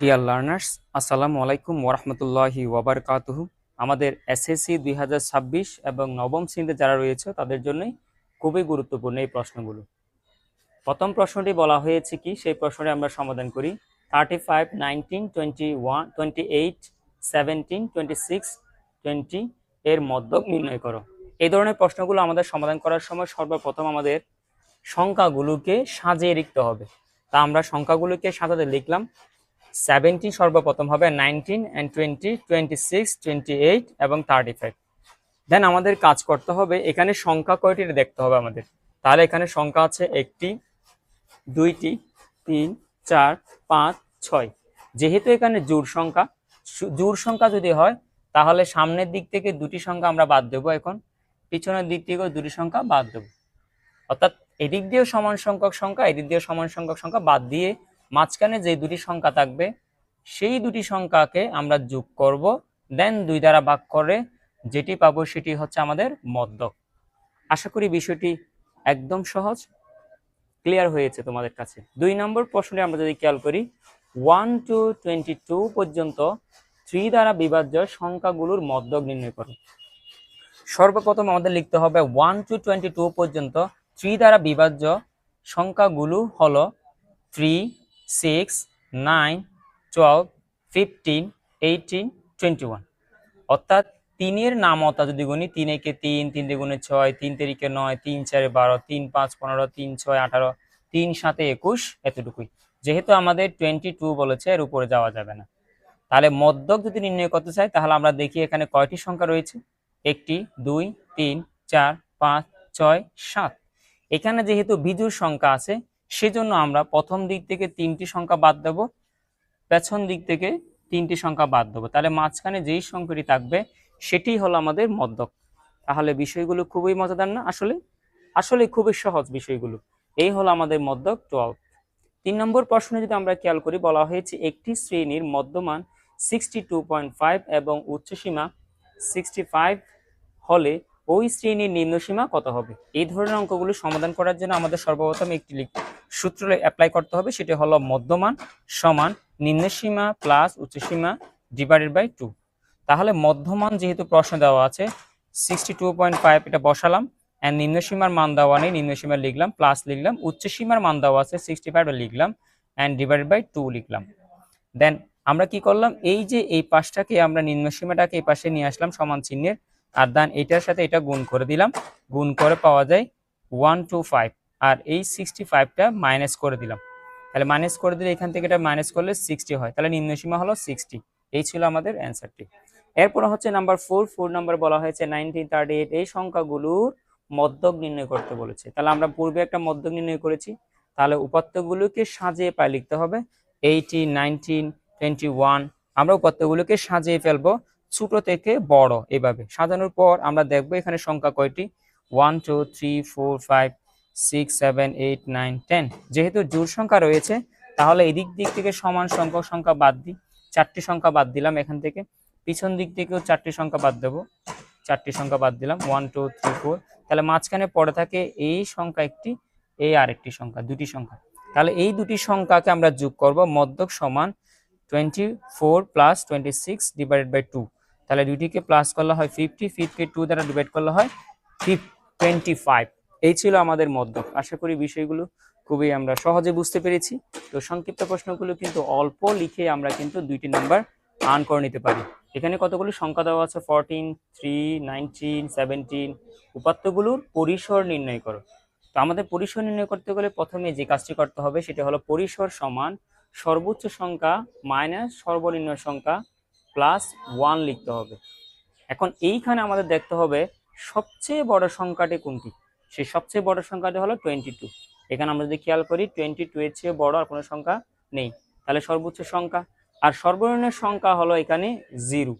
Dear learners আসসালামু আলাইকুম ওরহমতুল্লাহি ওবরকাতুহু আমাদের এসএসসি দুই এবং নবম শ্রেণীতে যারা রয়েছে, তাদের জন্যই খুবই গুরুত্বপূর্ণ এই প্রশ্নগুলো। প্রথম প্রশ্নটি বলা হয়েছে কি? সেই প্রশ্নটি আমরা সমাধান করি। Thirty five nineteen twenty one twenty eight seventeen twenty six twenty এর মধ্যক নির্ণয় করো। এই ধরনের প্রশ্নগুলো আমাদের সমাধান করার সময় সর্বপ্রথম আমাদের সংখ্যাগুলোকে সাজিয়ে লিখতে হবে। তা আমরা সংখ্যাগুলোকে সাজাতে লিখলাম। সেভেন্টিন সর্বপ্রথম হবে nineteen and twenty twenty six twenty eight এবং থার্টি ফাইভ দেন আমাদের কাজ করতে হবে, এখানে সংখ্যা কয়টি দেখতে হবে আমাদের? তাহলে এখানে সংখ্যা আছে একটি, দুইটি, তিন, চার, পাঁচ, ছয়। যেহেতু এখানে জোড় সংখ্যা জোড় সংখ্যা যদি হয়, তাহলে সামনের দিক থেকে দুটি সংখ্যা আমরা বাদ দেবো এখন, পিছনের দিক থেকেও দুটি সংখ্যা বাদ দেবো। অর্থাৎ এদিক দিয়েও সমান সংখ্যক সংখ্যা, এদিক দিয়েও সমান সংখ্যক সংখ্যা বাদ দিয়ে মাঝখানে যে দুটি সংখ্যা থাকবে, সেই দুটি সংখ্যাকে আমরা যোগ করব দেন দুই দ্বারা ভাগ করে যেটি পাবো সেটি হচ্ছে আমাদের মধ্যক আশা করি বিষয়টি একদম সহজ ক্লিয়ার হয়েছে তোমাদের কাছে। দুই নম্বর প্রশ্নটি আমরা যদি খেয়াল করি ওয়ান টু টোয়েন্টি টু পর্যন্ত থ্রি দ্বারা বিভাজ্য সংখ্যাগুলোর মধ্যক নির্ণয় করো। সর্বপ্রথম আমাদের লিখতে হবে ওয়ান টু টোয়েন্টি টু পর্যন্ত থ্রি দ্বারা বিভাজ্য সংখ্যাগুলো হলো three six, nine, twelve, fifteen, eighteen, twenty one. অর্থাৎ তিনের নামতা যদি গুনি, তিন একে তিন তিন দ্বিগুণে ছয়, তিন তেরিকে নয়, তিন চারে বারো, তিন পাঁচ পনেরো, তিন ছয় আঠারো, তিন সাতে একুশ এতটুকুই। যেহেতু আমাদের টোয়েন্টি টু বলেছে, এর উপরে যাওয়া যাবে না। তাহলে মধ্যক যদি নির্ণয় করতে চাই, তাহলে আমরা দেখি এখানে কয়টি সংখ্যা রয়েছে। একটি, দুই, তিন, চার, পাঁচ, ছয়, সাত। এখানে যেহেতু বিজুর সংখ্যা আছে সেজন্য আমরা প্রথম দিক থেকে তিনটি সংখ্যা বাদ দেব, পেছন দিক থেকে তিনটি সংখ্যা বাদ দেবো। তাহলে মাঝখানে যেই সংখ্যাটি থাকবে, সেটি হলো আমাদের মধ্যক তাহলে বিষয়গুলো খুবই মজাদার না? আসলে? আসলে খুবই সহজ বিষয়গুলো। এই হলো আমাদের মধ্যক টুয়েলভ তিন নম্বর প্রশ্নে যদি আমরা খেয়াল করি, বলা হয়েছে একটি শ্রেণির মধ্যমান সিক্সটি এবং উচ্চসীমা সিক্সটি হলে ওই শ্রেণির নিম্নসীমা কত হবে? এই ধরনের অঙ্কগুলো সমাধান করার জন্য আমাদের সর্বপ্রথম একটি সূত্র অ্যাপ্লাই করতে হবে, সেটি হলো মধ্যমান সমান নিম্নসীমা প্লাস উচ্চসীমা ডিভাইডেড বাই টু তাহলে মধ্যমান যেহেতু প্রশ্ন দেওয়া আছে সিক্সটি টু পয়েন্ট ফাইভ এটা বসালাম অ্যান্ড নিম্নসীমার মান দেওয়া নেই নিম্নসীমা লিখলাম প্লাস লিখলাম উচ্চসীমার মান দেওয়া আছে সিক্সটি ফাইভ লিখলাম অ্যান্ড ডিভাইডেড বাই টু লিখলাম। দেন আমরা কি করলাম? এই যে এই পাশটাকে আমরা নিম্নসীমাটাকে এই পাশে নিয়ে আসলাম সমান চিহ্নের আর দেন এটার সাথে এটা গুণ করে দিলাম। গুণ করে পাওয়া যায় ওয়ান টু ফাইভ আর এই সিক্সটি ফাইভটা মাইনাস করে দিলাম। তাহলে মাইনাস করে দিলে এখান থেকে এটা মাইনাস করলে সিক্সটি হয়। তাহলে নিম্নসীমা হলো সিক্সটি এই ছিল আমাদের অ্যান্সারটি এরপর হচ্ছে নাম্বার ফোর ফোর নাম্বার বলা হয়েছে নাইনটিন থার্টি এইট এই সংখ্যাগুলোর মধ্যক নির্ণয় করতে বলেছে। তাহলে আমরা পূর্বে একটা মধ্যক নির্ণয় করেছি। তাহলে উপাত্তগুলোকে সাজিয়ে পায় লিখতে হবে। এইটিন নাইনটিন টোয়েন্টি ওয়ান আমরা উপাত্তগুলোকে সাজিয়ে ফেলব। ছোট থেকে বড় এভাবে। সাজানোর পর আমরা দেখব এখানে সংখ্যা কয়টি? One two three four five six seven eight nine ten যেহেতু জোর সংখ্যা রয়েছে, তাহলে এদিক দিক থেকে সমান সংখ্যক সংখ্যা বাদ দিই। চারটি সংখ্যা বাদ দিলাম এখান থেকে। পিছন দিক থেকেও চারটি সংখ্যা বাদ দেবো। চারটি সংখ্যা বাদ দিলাম। ওয়ান টু থ্রি ফোর তাহলে মাঝখানে পড়ে থাকে এই সংখ্যা একটি, এই আরেকটি সংখ্যা, দুটি সংখ্যা। তাহলে এই দুটি সংখ্যাকে আমরা যোগ করব মধ্যক সমান twenty four plus twenty six divided by two তাহলে দুইটিকে প্লাস করলে হয় ফিফটি ফিফটি টু দ্বারা ডিভাইড করলে হয় ফিফ টোয়েন্টি ফাইভ এই ছিল আমাদের মধ্যক আশা করি বিষয়গুলো খুবই আমরা সহজে বুঝতে পেরেছি। তো সংক্ষিপ্ত প্রশ্নগুলো কিন্তু অল্প লিখে আমরা কিন্তু দুইটি নাম্বার আর্ন করে নিতে পারি। এখানে কতগুলো সংখ্যা দেওয়া আছে? ফোরটিন থ্রি নাইনটিন সেভেন্টিন উপাত্তগুলোর পরিসর নির্ণয় করো। তো আমাদের পরিসর নির্ণয় করতে গেলে প্রথমে যে কাজটি করতে হবে সেটা হলো পরিসর সমান সর্বোচ্চ সংখ্যা মাইনাস সর্বনিম্ন সংখ্যা প্লাস ওয়ান লিখতে হবে। এখন এইখানে আমাদের দেখতে হবে সবচেয়ে বড় সংখ্যাটি কোনটি? সেই সবচেয়ে বড় সংখ্যাটি হলো টোয়েন্টি টু এখানে আমরা যদি খেয়াল করি টোয়েন্টি টু এর চেয়ে বড় আর কোনো সংখ্যা নেই। তাহলে সর্বোচ্চ সংখ্যা। আর সর্বনিম্ন সংখ্যা হলো এখানে জিরো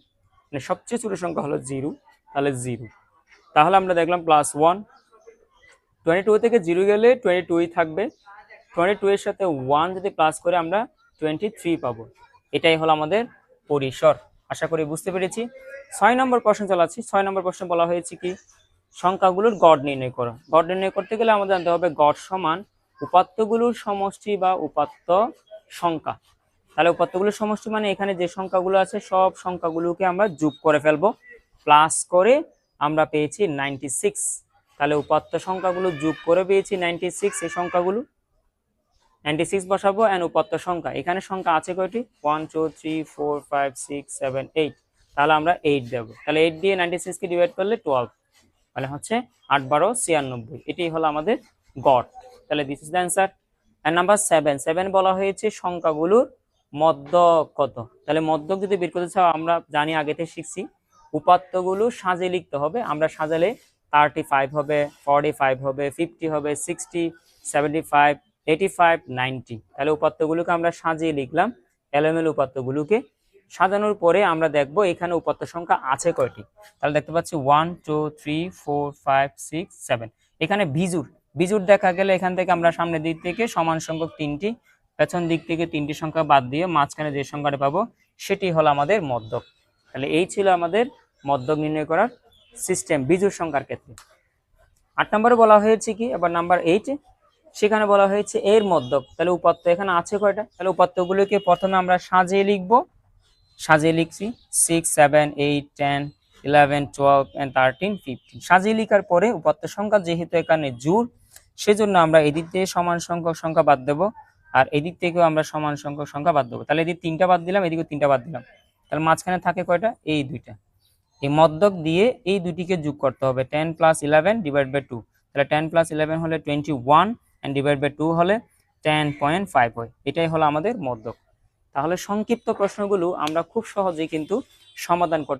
মানে সবচেয়ে ছোট সংখ্যা হলো জিরো তাহলে জিরো তাহলে আমরা দেখলাম প্লাস ওয়ান টোয়েন্টি টু থেকে জিরো গেলে টোয়েন্টি টুই থাকবে। টোয়েন্টি টু এর সাথে ওয়ান যদি প্লাস করে আমরা টোয়েন্টি থ্রি পাবো। এটাই হলো আমাদের পরিসর। আশা করি বুঝতে পেরেছি। ছয় নম্বর প্রশ্ন চালাচ্ছি ছয় নম্বর প্রশ্ন বলা হয়েছে কি? সংখ্যাগুলোর গড় নির্ণয় করো। গড় নির্ণয় করতে গেলে আমাদের জানতে হবে গড় সমান উপাত্তগুলোর সমষ্টি বা উপাত্ত সংখ্যা। তাহলে উপাত্তগুলোর সমষ্টি মানে এখানে যে সংখ্যাগুলো আছে, সব সংখ্যাগুলোকে আমরা যোগ করে ফেলব। প্লাস করে আমরা পেয়েছি নাইনটি সিক্স তাহলে উপাত্ত সংখ্যাগুলো যোগ করে পেয়েছি নাইনটি সিক্স এই সংখ্যাগুলো। নাইনটি সিক্স বসাবো অ্যান্ড উপাত্ত সংখ্যা। এখানে সংখ্যা আছে কয়টি? One two three four five six seven eight তাহলে আমরা এইট দেবো। তাহলে এইট দিয়ে নাইনটি সিক্সকে ডিভাইড করলে টুয়েলভ তাহলে হচ্ছে আট বারো ছিয়ানব্বই। এটাই হলো আমাদের গড়। তাহলে this is the answer and number seven seven বলা হয়েছে সংখ্যাগুলোর মধ্যক কত? তাহলে মধ্যক যদি বের করতে চাও, আমরা জানি আগে থেকে শিখছি। উপাত্তগুলো সাজে লিখতে হবে। আমরা সাজালে থার্টি ফাইভ হবে ফর্টি ফাইভ হবে ফিফটি হবে sixty seventy five eighty five ninety তাহলে উপাত্তগুলোকে আমরা সাজিয়ে লিখলাম, এলোমেলো উপাত্তগুলোকে। সাজানোর পরে আমরা দেখব এখানে উপাত্ত সংখ্যা আছে কয়টি। তাহলে দেখতে পাচ্ছি one two three four five six seven এখানে বিজুর বিজুর দেখা গেলে এখান থেকে আমরা সামনের দিক থেকে সমান সংখ্যক তিনটি, পেছন দিক থেকে তিনটি সংখ্যা বাদ দিয়ে মাঝখানে যে সংখ্যাটা পাবো, সেটি হলো আমাদের মধ্যক। তাহলে এই ছিল আমাদের মধ্যক নির্ণয় করার সিস্টেম বিজুর সংখ্যার ক্ষেত্রে। আট নম্বরে বলা হয়েছে কি, এবার নাম্বার এইট সেখানে বলা হয়েছে এর মধ্যক তাহলে উপাত্ত এখানে আছে কয়টা? তাহলে উপাত্তগুলোকে প্রথমে আমরা সাজিয়ে লিখব। সাজিয়ে লিখছি six seven eight ten eleven twelve and thirteen fifteen সাজিয়ে লিখার পরে উপাত্ত সংখ্যা যেহেতু এখানে জোর সেজন্য আমরা এদিক থেকে সমান সংখ্যক সংখ্যা বাদ দেবো। আর এদিক থেকেও আমরা সমান সংখ্যক সংখ্যা বাদ দেবো। তাহলে এদিক তিনটা বাদ দিলাম এদিকে তিনটা বাদ দিলাম। তাহলে মাঝখানে থাকে কয়টা? এই দুইটা। এই মদ্যক দিয়ে এই দুটিকে যোগ করতে হবে। Ten plus eleven divide by two তাহলে টেন প্লাস ইলেভেন হলে twenty one and divide by two হলে টেন পয়েন্ট ফাইভ হয়। এটাই হলো আমাদের মদ্যক তাহলে সংক্ষিপ্ত প্রশ্নগুলো আমরা খুব সহজেই কিন্তু সমাধান করতে